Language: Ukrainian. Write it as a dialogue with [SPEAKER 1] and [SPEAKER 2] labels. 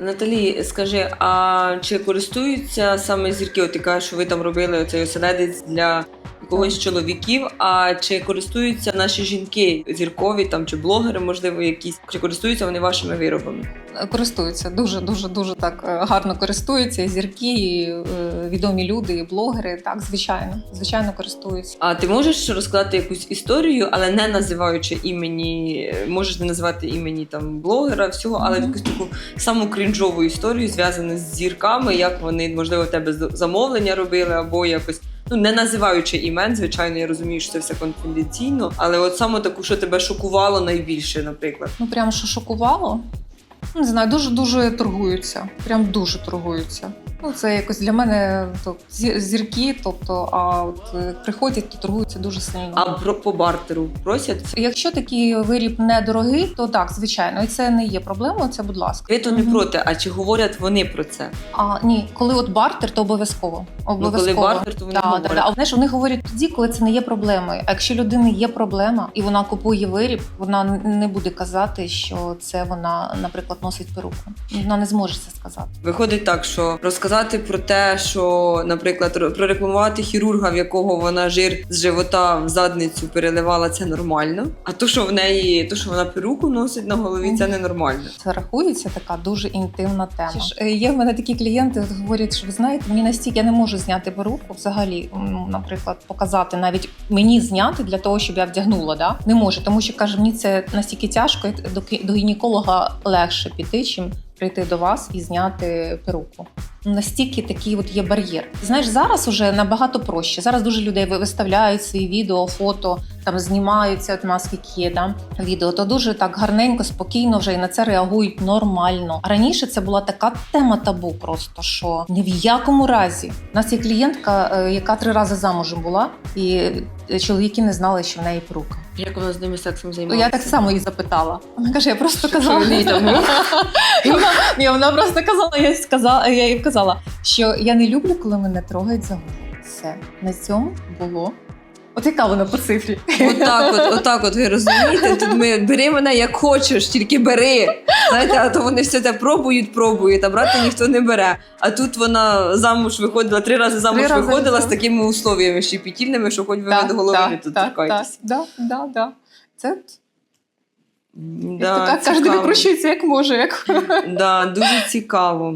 [SPEAKER 1] Наталі, скажи, а чи користуються саме зірки? От ти кажеш, що ви там робили оцей оселедець для якогось чоловіків. А чи користуються наші жінки зіркові там чи блогери, можливо, якісь чи користуються вони вашими виробами?
[SPEAKER 2] Користуються дуже дуже дуже так е, гарно користуються. І зірки, і е, відомі люди, і блогери. Так, звичайно, звичайно, користуються.
[SPEAKER 1] А ти можеш розказати якусь історію, але не називаючи імені, можеш не називати імені там блогера, всього, але
[SPEAKER 2] Мгм.
[SPEAKER 1] якусь таку саму крінжову історію зв'язану з зірками, як вони можливо в тебе замовлення робили, або якось. Ну, не називаючи імен, звичайно, я розумію, що це все конфіденційно, але от саме таку, що тебе шокувало найбільше, наприклад.
[SPEAKER 2] Ну прям що шокувало. Не знаю, дуже дуже торгуються. Прям дуже торгуються. Ну, це якось для мене то, зірки, тобто, а от е, приходять, то торгуються дуже сильно.
[SPEAKER 1] А про по бартеру просять.
[SPEAKER 2] Якщо такий виріб недорогий, то так, звичайно, і це не є проблемою. Це, будь ласка.
[SPEAKER 1] Ви то не
[SPEAKER 2] Мгм.
[SPEAKER 1] проти, а чи говорять вони про це?
[SPEAKER 2] А ні, коли от бартер, то обов'язково.
[SPEAKER 1] Ну, коли
[SPEAKER 2] Обов'язково.
[SPEAKER 1] бартер, то вони
[SPEAKER 2] Да, да,
[SPEAKER 1] говорять.
[SPEAKER 2] да. А знаєш, вони говорять тоді, коли це не є проблемою. А якщо людини є проблема і вона купує виріб, вона не буде казати, що це вона, наприклад, носить перуку. Вона не зможе це сказати.
[SPEAKER 1] Виходить так, що розказати про те, що, наприклад, прорекламувати хірурга, в якого вона жир з живота в задницю переливала, це нормально. А то, що в неї, то, що вона перуку носить на голові, це ненормально.
[SPEAKER 2] Це рахується така дуже інтимна тема. Ж, е, є в мене такі клієнти, говорять, що ви знаєте, мені настільки я не можу зняти перуку, взагалі, наприклад, показати навіть мені зняти для того, щоб я вдягнула. Да? Не можу, тому що каже, мені це настільки тяжко, до гінеколога легше піти, чим прийти до вас і зняти перуку. Настільки такий от є бар'єр. Знаєш, зараз уже набагато проще. Зараз дуже людей ви- виставляють свої відео, фото, там знімаються, от нас є да, відео, то дуже так гарненько, спокійно вже і на це реагують нормально. А раніше це була така тема табу, просто що ні в якому разі. У нас є клієнтка, е, яка три рази замужем була, і е, чоловіки не знали, що в неї перука.
[SPEAKER 1] Як вона з ними сексом займалася?
[SPEAKER 2] Я так само її запитала. Вона каже, я просто
[SPEAKER 1] Що
[SPEAKER 2] казала.
[SPEAKER 1] в там?
[SPEAKER 2] І вона, ні, вона просто казала, я сказала, я їй казала, що я не люблю, коли мене трогають за голову. Все на цьому було. От яка вона по цифрі?
[SPEAKER 1] Отак, от, отак, от ви розумієте? Тут ми бери мене як хочеш, тільки бери. Знаєте, а то вони все це пробують, пробують, а брати ніхто не бере. А тут вона замуж виходила, три рази замуж
[SPEAKER 2] Три рази
[SPEAKER 1] виходила з такими условиями щепетільними, що хоч ви
[SPEAKER 2] Так,
[SPEAKER 1] від голови не тут
[SPEAKER 2] так,
[SPEAKER 1] торкайтесь.
[SPEAKER 2] Так, да, да. Це
[SPEAKER 1] Да,
[SPEAKER 2] так, кожен викручується як може. Як...
[SPEAKER 1] Да, дуже цікаво.